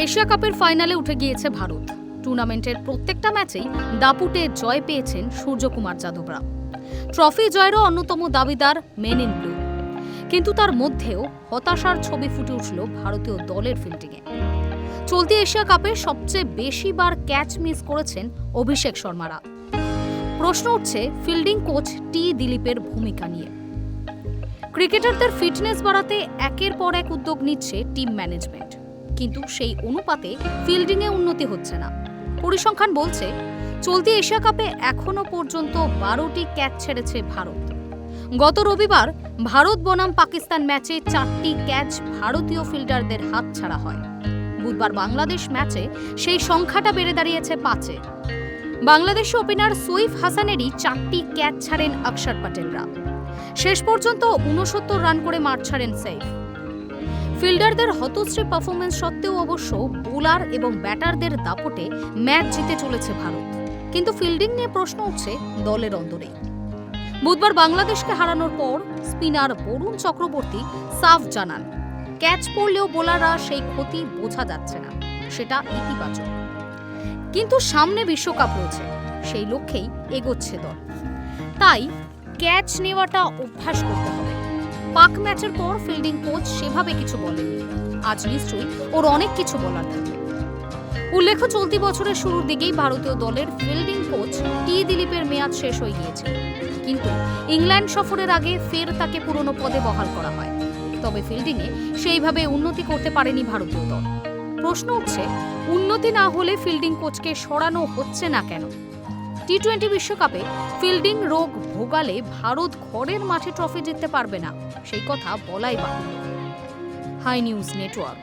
Asia কাপের ফাইনালে উঠে গিয়েছে ভারত। টুর্নামেন্টের প্রত্যেকটা ম্যাচেই দাপুটে জয় পেয়েছেন সূর্যকুমার যাদবরা। ট্রফি জয়েরও অন্যতম দাবিদার মেন ইন ব্লু কিন্তু তার মধ্যেও হতাশার ছবি ফুটে উঠল ভারতীয় দলের ফিল্ডিংয়ে। চলতি এশিয়া কাপে সবচেয়ে বেশি বার ক্যাচ মিস করেছেন অভিষেক শর্মারা। প্রশ্ন উঠছে ফিল্ডিং কোচ টি দিলীপের ভূমিকা নিয়ে। ক্রিকেটারদের ফিটনেস বাড়াতে একের পর এক উদ্যোগ নিচ্ছে টিম ম্যানেজমেন্ট। কিন্তু সেই অনুপাতে ফিল্ডিংয়ে উন্নতি হচ্ছে না। পরিসংখ্যান বলছে, চলতি এশিয়া কাপে এখনও পর্যন্ত বারোটি ক্যাচ ছেড়েছে ভারত। গত রবিবার ভারত বনাম পাকিস্তান ম্যাচে চারটি ক্যাচ ভারতীয় ফিল্ডারদের হাত ছাড়া হয়। বুধবার বাংলাদেশ ম্যাচে সেই সংখ্যাটা বেড়ে দাঁড়িয়েছে পাঁচে। বাংলাদেশি ওপেনার সৈফ হাসানেরই চারটি ক্যাচ ছাড়েন অক্ষর প্যাটেলরা শেষ পর্যন্ত উনসত্তর রান করে মাঠ ছাড়েন সেইফ ফিল্ডারদের হতশ্রী পারফরমেন্স সত্ত্বেও অবশ্য বোলার এবং ব্যাটারদের দাপটে ম্যাচ জিতে চলেছে ভারত। কিন্তু ফিল্ডিং নিয়ে প্রশ্ন উঠছে দলের অন্তরে বুধবার বাংলাদেশকে হারানোর পর স্পিনার বরুণ চক্রবর্তী সাফ জানান, ক্যাচ পড়লেও বোলাররা সেই ক্ষতি বোঝা যাচ্ছে না, সেটা ইতিবাচক। কিন্তু সামনে বিশ্বকাপ রয়েছে, সেই লক্ষ্যেই এগোচ্ছে দল। তাই ক্যাচ নেওয়াটা অভ্যাস করতে হবে। পাক ম্যাচের পর ফিল্ডিং কোচ সেভাবে কিছু বলেননি। আজ নিশ্চয়ই ওর অনেক কিছু বলার থাকবে উল্লেখ্য, চলতি বছরের শুরুর দিকেই ভারতীয় দলের ফিল্ডিং কোচ টি দিলীপের মেয়াদ শেষ হয়ে গিয়েছে। কিন্তু ইংল্যান্ড সফরের আগে ফের তাকে পুরনো পদে বহাল করা হয়। তবে ফিল্ডিংয়ে সেইভাবে উন্নতি করতে পারেনি ভারতীয় দল। প্রশ্ন উঠছে, উন্নতি না হলে ফিল্ডিং কোচকে সরানো হচ্ছে না কেন? টি টোয়েন্টি বিশ্বকাপে ফিল্ডিং রোগ ভোগালে ভারত ঘরের মাঠে ট্রফি জিততে পারবে না, সেই কথা বলাই বাহুল্য। Hi News Network.